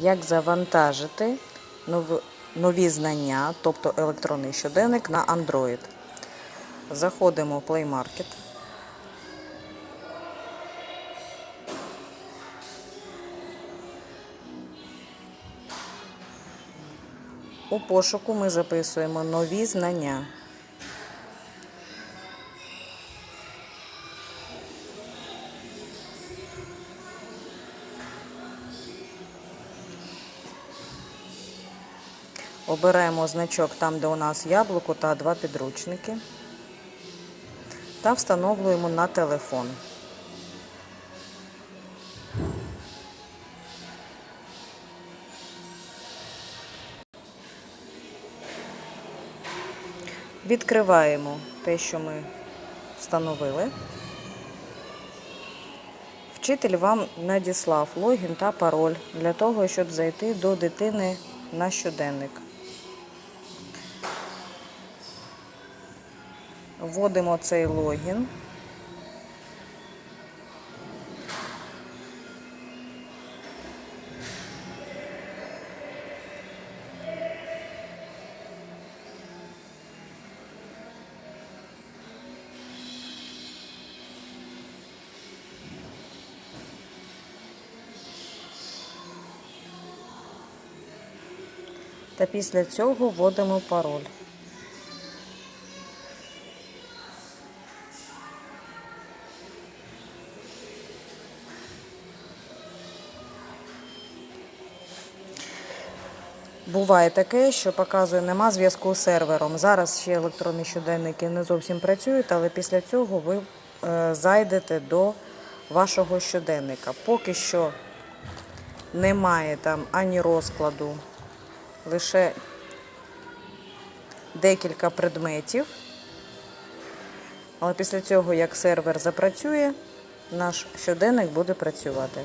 як завантажити нові знання, тобто електронний щоденник на Android. Заходимо в Play Market. У пошуку ми записуємо нові знання. Обираємо значок там, де у нас яблуко та два підручники. Та встановлюємо на телефон. Відкриваємо те, що ми встановили. Вчитель вам надіслав логін та пароль для того, щоб зайти до дитини на щоденник. Вводимо цей логін. Та після цього вводимо пароль. Буває таке, що показує, нема зв'язку з сервером. Зараз ще електронні щоденники не зовсім працюють, але після цього ви е, зайдете до вашого щоденника. Поки що немає там ані розкладу, лише декілька предметів. Але після цього, як сервер запрацює, наш щоденник буде працювати.